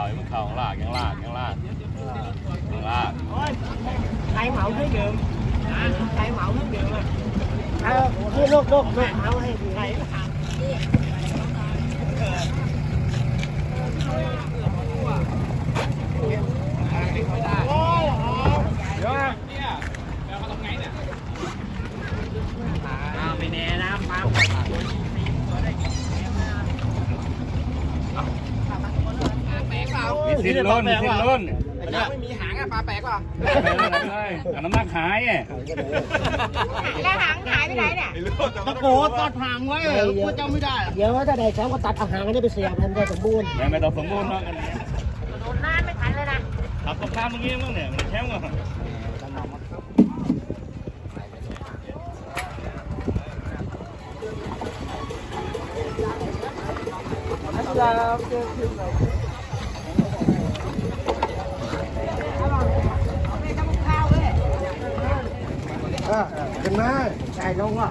เอาลากยังลากยังลากยังลากใครเหมาให้เดิมใครเหมาให้เดิมอะเอาที่ลูกลูกลูกเอาให้ใครไม่แน่นะปลา มี สิ้นล้นมีสิ้นล้นไม่มีหางอะปลาแปลกว่ะไปเลยไปเลยเอาน้ำหนักหายอะแล้วหางหายไปไหนเนี่ยตะโกนตัดหางไว้กูจำไม่ได้ เดี๋ยวถ้าได้แชมป์ก็ตัดอาหารกันได้ไปเสียมันได้สมบูรณ์ไม่ไม่ต้องสมบูรณ์เนาะกันเนี่ยโดนน้ำไม่ทันเลยนะขับกับข้ามเมื่อกี้มั้งเนี่ยมันแช่งว่ะ ขึ้นมาใช่ลงว่ะ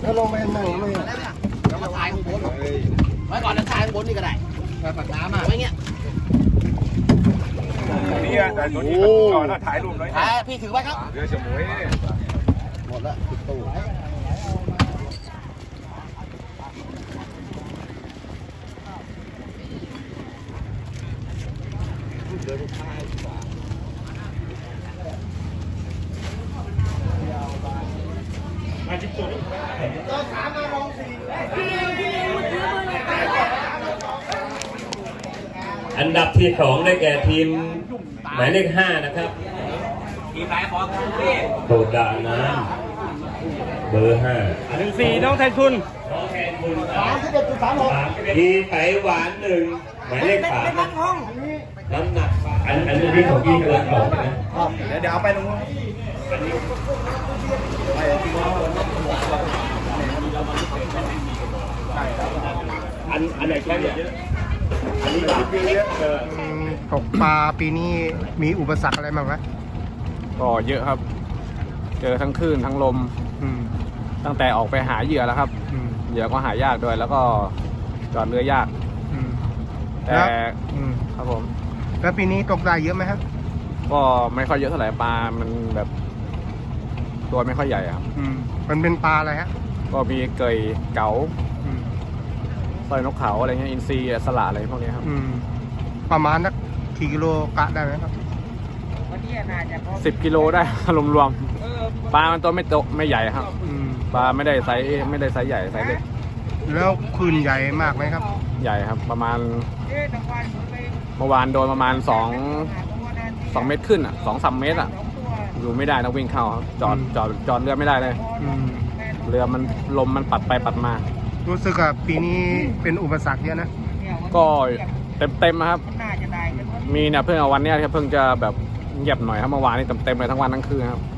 แล้วลงไปนั่งไม่เดี๋ยวมาถ่ายข้างบนไว้ก่อนนะถ่ายข้างบนนี่ก็ได้ไปปักน้ำอะไว้เงี้ยนี่อะแต่ตัวนี้ก่อนแล้วถ่ายรูปหน่อยถ่ายพี่ถือไว้ครับเรือฉมวยหมดแล้วปิดตู้มาจิบตัว อันดับที่สองได้แก่ทีมหมายเลขห้านะครับทีมไหนขอคุณพี่โดดด่าน้ำเบอร์ห้าหนึ่งสี่น้องแทนคุณสามสิบเอ็ดจุดสามหกทีมไต้หวานหนึ่งหมายเลขสามนะน้ำหนักอันอันนี้ของพี่กำลังบอกนะเดี๋ยวเดี๋ยวเอาไปตรงนู้นอันอันไหนแค่เนี่ย อันนี้สามปีเยอะเออตกปลาปีนี้มีอุปสรรคอะไรบ้างไหมก็เยอะครับ เจอทั้งคลื่นทั้งลม อืมตั้งแต่ออกไปหาเหยื่อแล้วครับ อืมเหยื่อก็หายากด้วย แล้วก็จอดเรือยาก อืมแต่แล้วอืมครับผม แล้วปีนี้ตกได้เยอะไหมครับก็ไม่ค่อยเยอะเท่าไหร่ปลา มันแบบ ตัวไม่ค่อยใหญ่ครับ อืมมันเป็นปลาอะไรฮะก็มีเกยเก๋าอืม สร้อยนกเขาอะไรเงี้ยอินทรีสละอะไรพวกนี้ครับอืม ประมาณนักกี่กิโลกะได้ไหมครับ วันนี้น่าจะพอสิบกิโลได้ รวมๆปลามันตัวไม่โตไม่ใหญ่ครับอืม ปลาไม่ได้ไซส์ไม่ได้ไซส์ใหญ่ไซส์เล็กแล้วคืนใหญ่มากไหมครับ ใหญ่ครับ ประมาณเอ๊ะตะวันไปเมื่อวานโดนประมาณสองหาตัวนั้นสองเมตรขึ้นอะสองสามเมตรอะ สองตัวอยู่ไม่ได้ต้องวิ่งเข้าครับจอดอืม จอดจอดเรือไม่ได้เลย อืม เรือมันลมมันปัดไปปัดมา รู้สึกว่าปีนี้เป็นอุปสรรคเยอะนะเนี่ยวันก็เต็มเต็มๆครับมันน่าจะได้กันวันมีเนี่ยเพิ่งเอาวันเนี้ยที่เพิ่งจะแบบเงียบหน่อยครับเมื่อวานนี้เต็มเต็มๆเลยทั้งวันทั้งคืนครับอ